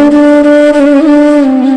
Thank you.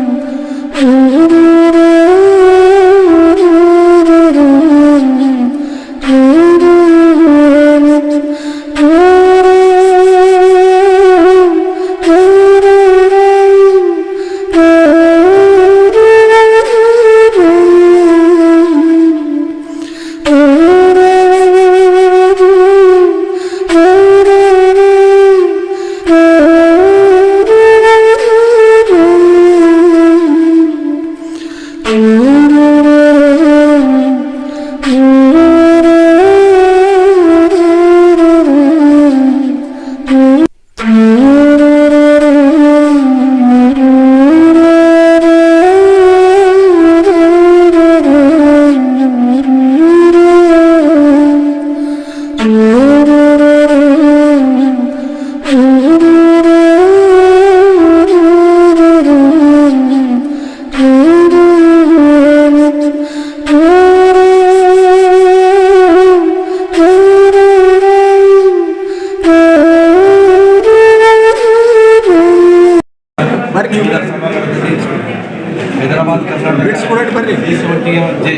J.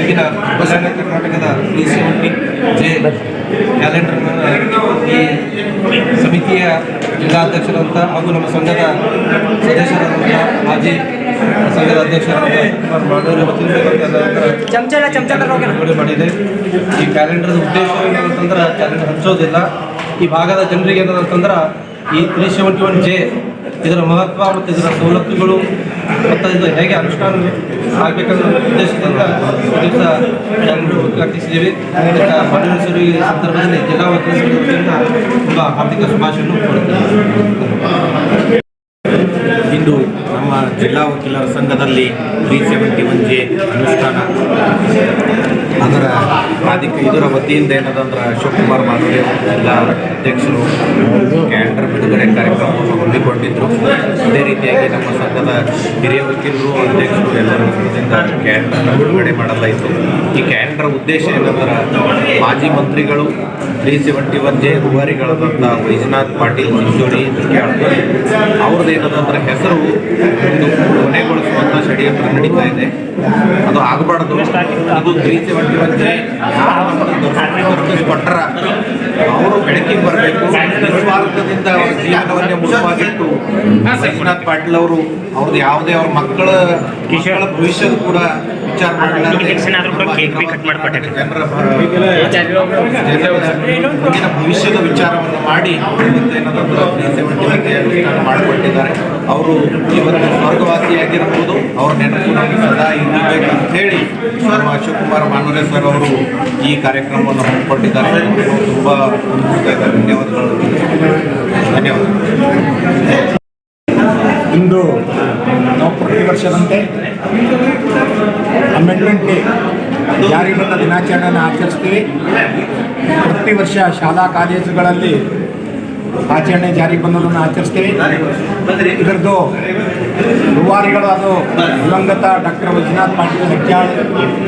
ಈಗಿನ ಬಸವನ ಕರ್ನಾಟಕದ ಬಿ ಸೆವೆಂಟಿ ಜೆ ಕ್ಯಾಲೆಂಡರ್ನ ಈ ಸಮಿತಿಯ ಜಿಲ್ಲಾಧ್ಯಕ್ಷರಂತ ಹಾಗೂ ನಮ್ಮ ಸಂಘದ ಸದಸ್ಯರಾದಂಥ ಮಾಜಿ ಸಂಘದ ಅಧ್ಯಕ್ಷರಾದ ಮಾಡಿದೆ. ಈ ಕ್ಯಾಲೆಂಡರ್ದ ಉದ್ದೇಶ ಏನಂತಂದ್ರೆ ಕ್ಯಾಲೆಂಡರ್ ಹಂಚೋದಿಲ್ಲ. ಈ ಭಾಗದ ಜನರಿಗೆ ಏನಂತಂದ್ರೆ ಈ ತ್ರೀ ಸೆವೆಂಟಿ ಒನ್ ಜೆ ಇದರ ಮಹತ್ವ ಮತ್ತು ಇದರ ಸವಲತ್ತುಗಳು ಮತ್ತು ಇದು ಹೇಗೆ ಅನುಷ್ಠಾನ ಆಗಬೇಕನ್ನೋ ಉದ್ದೇಶದಿಂದ ದಿವಸ ಉದ್ಘಾಟಿಸಿದ್ದೀವಿ ಈ ಸಂದರ್ಭದಲ್ಲಿ ಜಿಲ್ಲಾ ವಕೀಲ ಸಂಘದ ವತಿಯಿಂದ ತುಂಬ ಹಾರ್ದಿಕ ಶುಭಾಶಯವನ್ನು ಕೊಡುತ್ತೇವೆ ಇಂದು ನಮ್ಮ ಜಿಲ್ಲಾ ವಕೀಲರ ಸಂಘದಲ್ಲಿ ತ್ರೀ ಸೆವೆಂಟಿ ಒನ್ ಜೆ ಅನುಷ್ಠಾನ. ಅದರ ಅದಕ್ಕೆ ಇದರ ವತಿಯಿಂದ ಏನದಂದ್ರೆ ಶಿವಕುಮಾರ್ ಮಾಧುರಿ ಎಲ್ಲ ಅಧ್ಯಕ್ಷರು ಕ್ಯಾಂಡರ್ ಬಿಡುಗಡೆ ಕಾರ್ಯಕ್ರಮವನ್ನು ಹಮ್ಮಿಕೊಂಡಿದ್ದರು ಅದೇ ರೀತಿಯಾಗಿ ನಮ್ಮ ಸಂಘದ ಹಿರಿಯ ವಕೀಲರು, ಅಧ್ಯಕ್ಷರು ಎಲ್ಲರ ಕ್ಯಾಂಡರ್ನ ಬಿಡುಗಡೆ ಮಾಡಲಾಯಿತು. ಈ ಕ್ಯಾಲೆಂಡರ್ ಉದ್ದೇಶ ಏನಂದ್ರೆ ಮಾಜಿ ಮಂತ್ರಿಗಳು ತ್ರೀ ಸೆವೆಂಟಿ ಒನ್ ಜೆ ರೂವಾರಿಗಳಾದಂಥ ವೈಜನಾಥ್ ಪಾಟೀಲ್ ಕೇಳ್ತಾರೆ ಅವ್ರದ್ದು ಏನದಂದ್ರೆ ಹೆಸರು ಕೊನೆಗೊಳಿಸುವಂಥ ಷಡ್ಯಂತ್ರ ನಡೀತಾ ಇದೆ. ಅದು ಆಗಬಾರ್ದು. ಅದು ತ್ರೀ ಸೆವೆಂಟಿ ಒನ್ ಜೆ ಕೊಟ್ಟರ ಅವರು ಬೆಳಕಿಗೆ ಬರಬೇಕು. ನಿಸ್ವಾರ್ಥದಿಂದ ಅವರ ಜೀವನವನ್ನೇ ಮುಖವಾಗಿತ್ತು ವೈಜನಾಥ್ ಪಾಟೀಲ್ ಅವರು ಅವ್ರದ್ದು ಯಾವುದೇ ಅವ್ರ ಮಕ್ಕಳ ಮಕ್ಕಳ ಭವಿಷ್ಯದ ಕೂಡ ವಿಚಾರ ಮಾಡಲಾರ್ದೆ ಜನರ ಜನರ ಮುಂದಿನ ಭವಿಷ್ಯದ ವಿಚಾರವನ್ನು ಮಾಡಿ ಮಾಡಿಕೊಟ್ಟಿದ್ದಾರೆ. ಅವರು ಇವತ್ತು ಸ್ವರ್ಗವಾಸಿಯಾಗಿರಬಹುದು ಅವ್ರ ನೆನಪು ನಮಗೆ ಸದಾ ಇರಬೇಕಂತ ಹೇಳಿ ನಮ್ಮ ಶಿವಕುಮಾರ್ ಮಾನುರೆ ಸರ್ ಅವರು ಈ ಕಾರ್ಯಕ್ರಮವನ್ನು ಹಮ್ಮಿಕೊಂಡಿದ್ದಾರೆ. ತುಂಬ ಧನ್ಯವಾದಗಳು. ಧನ್ಯವಾದಗಳು. ಇಂದು ನಾವು ಪ್ರತಿ ವರ್ಷದಂತೆ ಅಮೆಂಡ್ಮೆಂಟ್ ಡೇ ಜಾರಿ ಬಂದ ದಿನಾಚರಣೆಯನ್ನು ಆಚರಿಸ್ತೀವಿ. ಪ್ರತಿ ವರ್ಷ ಶಾಲಾ ಕಾಲೇಜುಗಳಲ್ಲಿ ಆಚರಣೆ ಜಾರಿಗೆ ಬಂದದನ್ನು ಆಚರಿಸ್ತೀವಿ. ಇದರದ್ದು ರೂವಾರಿಗಳು ಅದು ದಿವಂಗತ ಡಾಕ್ಟರ್ ವೈಜನಾಥ್ ಪಾಟೀಲ್ ಹೆಗ್ಗಾಳ್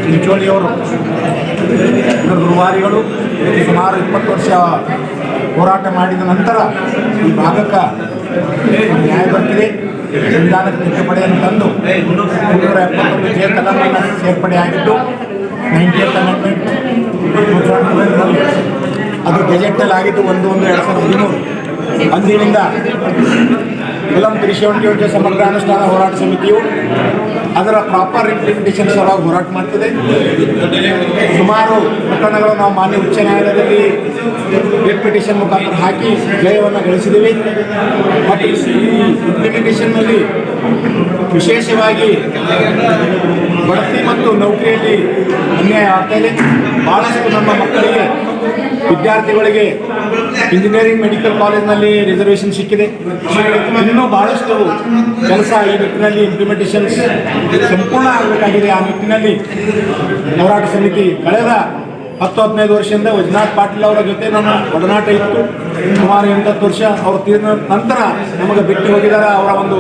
ಚಿಂಚೋಳಿಯವರು ಇದರ ರೂವಾರಿಗಳು ಸುಮಾರು ಇಪ್ಪತ್ತು ವರ್ಷ ಹೋರಾಟ ಮಾಡಿದ ನಂತರ ಈ ಭಾಗಕ್ಕೆ ನ್ಯಾಯ ಬರ್ತಿದೆ. ಸಂವಿಧಾನಕ್ಕೆ ತಿದ್ದುಪಡಿಯನ್ನು ತಂದು ಮುನ್ನೂರ ಎಪ್ಪತ್ತೊಂದು ಜೆ ಕಲಮನ್ನು ಸೇರ್ಪಡೆ ಆಗಿದ್ದು ನೈಂಟಿಯತ್ ಅಮೆಂಡ್ಮೆಂಟ್ ಅದು ಗೆಜೆಟಲ್ಲಿ ಆಗಿದ್ದು ಒಂದು ಒಂದು ಎರಡು ಸಾವಿರದ ಹದಿಮೂರು. ಅಂದಿನಿಂದ ಕುಲಂ ತ್ರೀ ಸೆವೆಂಟಿ ಒನ್ ಸಮಗ್ರ ಅನುಷ್ಠಾನ ಹೋರಾಟ ಸಮಿತಿಯು ಅದರ ಪ್ರಾಪರ್ ಇಂಪ್ಲಿಮೆಂಟೇಷನ್ ಸಲುವಾಗಿ ಹೋರಾಟ ಮಾಡ್ತಿದೆ ಸುಮಾರು ಪ್ರಕರಣಗಳು ನಾವು ಮಾನ್ಯ ಉಚ್ಚ ನ್ಯಾಯಾಲಯದಲ್ಲಿ ರಿಟ್ ಪಿಟಿಷನ್ ಮುಖಾಂತರ ಹಾಕಿ ಜಯವನ್ನು ಗಳಿಸಿದ್ದೀವಿ. ಮತ್ತು ಈ ಇಂಪ್ಲಿಮೆಂಟೇಷನ್ನಲ್ಲಿ ವಿಶೇಷವಾಗಿ ಬಡತಿ ಮತ್ತು ನೌಕರಿಯಲ್ಲಿ ಅನ್ಯಾಯ ಆಗ್ತಾ ಇದೆ. ಭಾಳಷ್ಟು ನಮ್ಮ ಮಕ್ಕಳಿಗೆ ವಿದ್ಯಾರ್ಥಿಗಳಿಗೆ ಇಂಜಿನಿಯರಿಂಗ್ ಮೆಡಿಕಲ್ ಕಾಲೇಜ್ನಲ್ಲಿ ರಿಸರ್ವೇಷನ್ ಸಿಕ್ಕಿದೆ. ಇನ್ನೂ ಭಾಳಷ್ಟು ಕೆಲಸ ಈ ನಿಟ್ಟಿನಲ್ಲಿ ಇಂಪ್ಲಿಮೆಂಟೇಷನ್ ಸಂಪೂರ್ಣ ಆಗಬೇಕಾಗಿದೆ. ಆ ನಿಟ್ಟಿನಲ್ಲಿ ಹೋರಾಟ ಸಮಿತಿ ಕಳೆದ ಹತ್ತು, ಹದಿನೈದು ವರ್ಷದಿಂದ ವೈಜನಾಥ್ ಪಾಟೀಲ್ ಅವರ ಜೊತೆ ನಮ್ಮ ಒಡನಾಟ ಇತ್ತು. ಸುಮಾರು ಎಂಟತ್ತು ವರ್ಷ ಅವರು ತೀರ್ನ ನಂತರ ನಮಗೆ ಬಿಟ್ಟು ಹೋಗಿದ್ದಾರೆ. ಅವರ ಒಂದು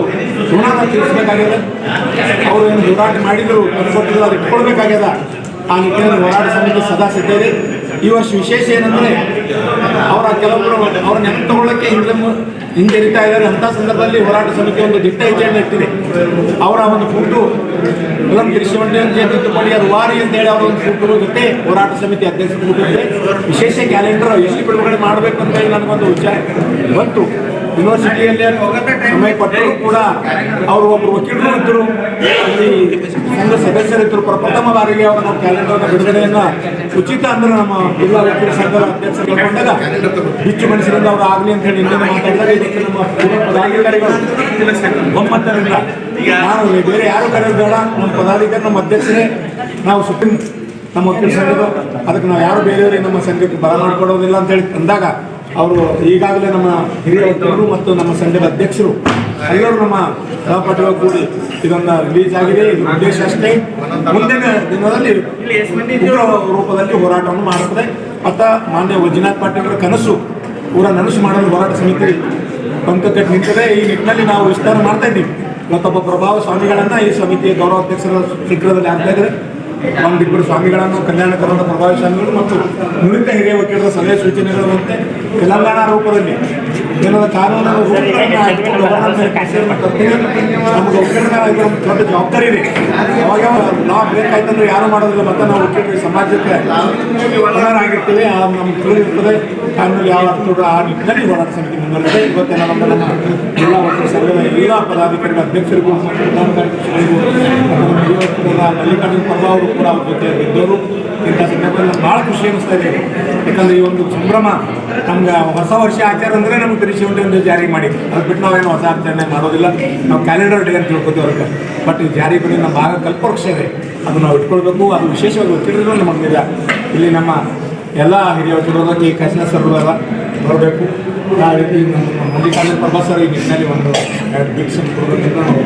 ಋಣನ ತೀರಿಸಬೇಕಾಗಿದೆ. ಅವರು ಏನು ಹೋರಾಟ ಮಾಡಿದ್ರು ಕೊಟ್ಟಿದ್ರು ಅದು ಇಟ್ಕೊಳ್ಬೇಕಾಗ್ಯದ ಆ ನಿಟ್ಟಿನಲ್ಲಿ ಹೋರಾಟ ಸಮಿತಿ ಸದಾ ಸಿದ್ಧ ಈ ವರ್ಷ ವಿಶೇಷ ಏನಂದರೆ ಅವರ ಕೆಲವೊಬ್ಬರು ಅವ್ರ ನೆನಪು ತಗೊಳ್ಳೋಕ್ಕೆ ಹಿಂದೆ ಹಿಂಜರಿತಾ ಇದ್ದಾರೆ. ಅಂಥ ಸಂದರ್ಭದಲ್ಲಿ ಹೋರಾಟ ಸಮಿತಿ ಒಂದು ದಿಟ್ಟ ಹೆಜ್ಜೆಯನ್ನು ಇಟ್ಟಿದೆ. ಅವರ ಒಂದು ಫೋಟೋ ಫಿಲಂ ತಿರುಚಿವಂಡಿ ಅದು ವಾರಿ ಅಂತೇಳಿ ಅವರ ಒಂದು ಫೋಟೋ ಜೊತೆ ಹೋರಾಟ ಸಮಿತಿ ಅಧ್ಯಕ್ಷ ವಿಶೇಷ ಕ್ಯಾಲೆಂಡರ್ ಎಷ್ಟು ಬಿಡುಗಡೆ ಮಾಡಬೇಕು ಅಂತೇಳಿ ನನಗೊಂದು ವಿಚಾರ ಬಂತು. ಯೂನಿವರ್ಸಿಟಿಯಲ್ಲಿ ಸಮಯ ಕೊಟ್ಟರು ಕೂಡ ಅವರು ಒಬ್ಬರು ವಕೀಲರು ಇದ್ದರು ಸಂಘ ಸದಸ್ಯರಿದ್ದರು ಪ್ರಥಮ ಬಾರಿಗೆ ಅವರ ಕ್ಯಾಲೆಂಡರ್ನ ಬಿಡುಗಡೆಯನ್ನು ಉಚಿತ ಅಂದ್ರೆ ನಮ್ಮ ಜಿಲ್ಲಾ ವಕೀಲ ಸಂಘದ ಅಧ್ಯಕ್ಷರು ಕೇಳ್ಕೊಂಡಾಗ ಬಿಚ್ಚು ಮನಸ್ಸಿನಿಂದ ಅವರು ಆಗಲಿ ಅಂತ ಹೇಳಿ ಹಿಂದೆ ಮಾತಾಡಿದಾಗ ಇದಕ್ಕೆ ನಮ್ಮ ಪದಾಧಿಕಾರಿಗಳು ಒಮ್ಮತ್ತರಿಂದ ನಾವು ಬೇರೆ ಯಾರು ಕರೆಯೋದು ಬೇಡ. ನಮ್ಮ ಪದಾಧಿಕಾರಿ ನಮ್ಮ ಅಧ್ಯಕ್ಷರೇ ನಾವು ಸುಪ್ರೀಂ ನಮ್ಮ ವಕೀಲ ಸಂಘದ ಅದಕ್ಕೆ ನಾವು ಯಾರು ಬೇರೆಯವರಿಗೆ ನಮ್ಮ ಸಂಘಕ್ಕೆ ಬರ ಮಾಡಿಕೊಡೋದಿಲ್ಲ ಅಂತ ಹೇಳಿ ಅಂದಾಗ ಅವರು ಈಗಾಗಲೇ ನಮ್ಮ ಹಿರಿಯ ವಕೀಲರು ಮತ್ತು ನಮ್ಮ ಸಂಘದ ಅಧ್ಯಕ್ಷರು ಎಲ್ಲರೂ ನಮ್ಮ ಸಹಪಾಠಿಗಳು ಕೂಡಿ ಇದನ್ನ ರಿಲೀಸ್ ಆಗಿದೆ ಇದು ಉದ್ದೇಶ ಅಷ್ಟೇ ಮುಂದಿನ ದಿನದಲ್ಲಿ ಉಗ್ರ ರೂಪದಲ್ಲಿ ಹೋರಾಟವನ್ನು ಮಾಡುತ್ತದೆ ಮತ್ತು ಮಾನ್ಯ ವೈಜನಾಥ್ ಅವರ ಕನಸು ಪೂರ ನನಸು ಮಾಡಲು ಹೋರಾಟ ಸಮಿತಿ ಪಂಕಕಟ್ಟು ನಿಂತಿದೆ ಈ ನಿಟ್ಟಿನಲ್ಲಿ ನಾವು ವಿಸ್ತಾರ ಮಾಡ್ತಾ ಇದ್ದೀವಿ ಮತ್ತೊಬ್ಬ ಪ್ರಭಾವ ಸ್ವಾಮಿಗಳನ್ನು ಈ ಸಮಿತಿಯ ಗೌರವಾಧ್ಯಕ್ಷರ ಶೀಘ್ರದಲ್ಲಿ ಆಗ್ತಾ ಇದ್ದಾರೆ ಒಂದಿಬ್ಬರು ಸ್ವಾಮಿಗಳನ್ನು ಕಲ್ಯಾಣ ಕರ್ನಾಟಕ ಪ್ರಭಾವಿ ಸ್ವಾಮಿಗಳು ಮತ್ತು ನುರಿತ ಹಿರಿಯ ವಕೀಲರ ಸಲಹೆ ಸೂಚನೆಗಳಂತೆ ತೆಲಂಗಾಣ ರೂಪದಲ್ಲಿ ಕಾನೂನು ರೂಲ್ಗಳನ್ನ ನಮ್ಗೆ ಒಕ್ಕಲಿಗರ ಇದು ಒಂದು ದೊಡ್ಡ ಜವಾಬ್ದಾರಿ ಇದೆ ಅವಾಗ ನಾವು ಬೇಕಾಯ್ತಂದ್ರೆ ಯಾರು ಮಾಡೋದಿಲ್ಲ ಮತ್ತೆ ನಾವು ಒಕ್ಕಲಿಗರ ಸಮಾಜಕ್ಕೆ ಆಗಿರ್ತೀವಿ ನಮ್ಗೆ ತಿಳಿದಿರ್ತದೆ. ಕಾನೂನು ಯಾವ ಅರ್ಥ ಆ ನಿಟ್ಟಿನಲ್ಲಿ ಹೋರಾಟ ಸಮಿತಿ ಮುಂದುವರೆದಿದೆ. ಇವತ್ತೆಲ್ಲ ನಮ್ಮ ನಮ್ಮ ಜಿಲ್ಲಾ ಒಕ್ಕಲಿಗ ಸರ್ವೆ ಎಲ್ಲ ಪದಾಧಿಕಾರಿಗಳ ಅಧ್ಯಕ್ಷರಿಗೂ ಪ್ರಧಾನ ಕಾರ್ಯದರ್ಶಿಗಳಿಗೂ ಮಲ್ಲಿಕಾರ್ಜುನ ಪರ್ವ ಅವರು ಕೂಡ ಅವ್ರ ಜೊತೆ ಇದ್ದವರು ಇಂಥ ಸಂದರ್ಭದಲ್ಲಿ ಭಾಳ ಖುಷಿ ಅನಿಸ್ತಾ ಇದೆ. ಯಾಕಂದ್ರೆ ಈ ಒಂದು ಸಂಭ್ರಮ ನಮ್ಗೆ ಹೊಸ ವರ್ಷ ಆಚಾರ ಅಂದರೆ ನಮ್ಗೆ ಕೃಷಿ ಒಂದು ಜಾರಿ ಮಾಡಿ. ಅದು ಬಿಟ್ಟು ನಾವೇನು ಹೊಸ ಆಚರಣೆ ಮಾಡೋದಿಲ್ಲ. ನಾವು ಕ್ಯಾಲೆಂಡರ್ ಡೇ ಅಂತ ತಿಳ್ಕೊತೀವಿ ಅವ್ರಿಗೆ. ಬಟ್ ಈ ಜಾರಿ ಬಂದು ನಮ್ಮ ಭಾಗ ಕಲ್ಪವೃಕ್ಷ ಇದೆ ಅದು ನಾವು ಇಟ್ಕೊಳ್ಬೇಕು. ಅದು ವಿಶೇಷವಾಗಿ ಗೊತ್ತಿರೋದು ನಿಜ ಇಲ್ಲಿ ನಮ್ಮ ಎಲ್ಲ ಹಿರಿಯ ಈ ಸರ್ ಎಲ್ಲ ಬರಬೇಕು. ಆ ರೀತಿ ಪ್ರಭಾ ಸರ್ ಈ ನಿಟ್ಟಿನಲ್ಲಿ ಒಂದು ಭಿಕ್ಷೆ ಕೊಡಬೇಕಂತ ನಾವು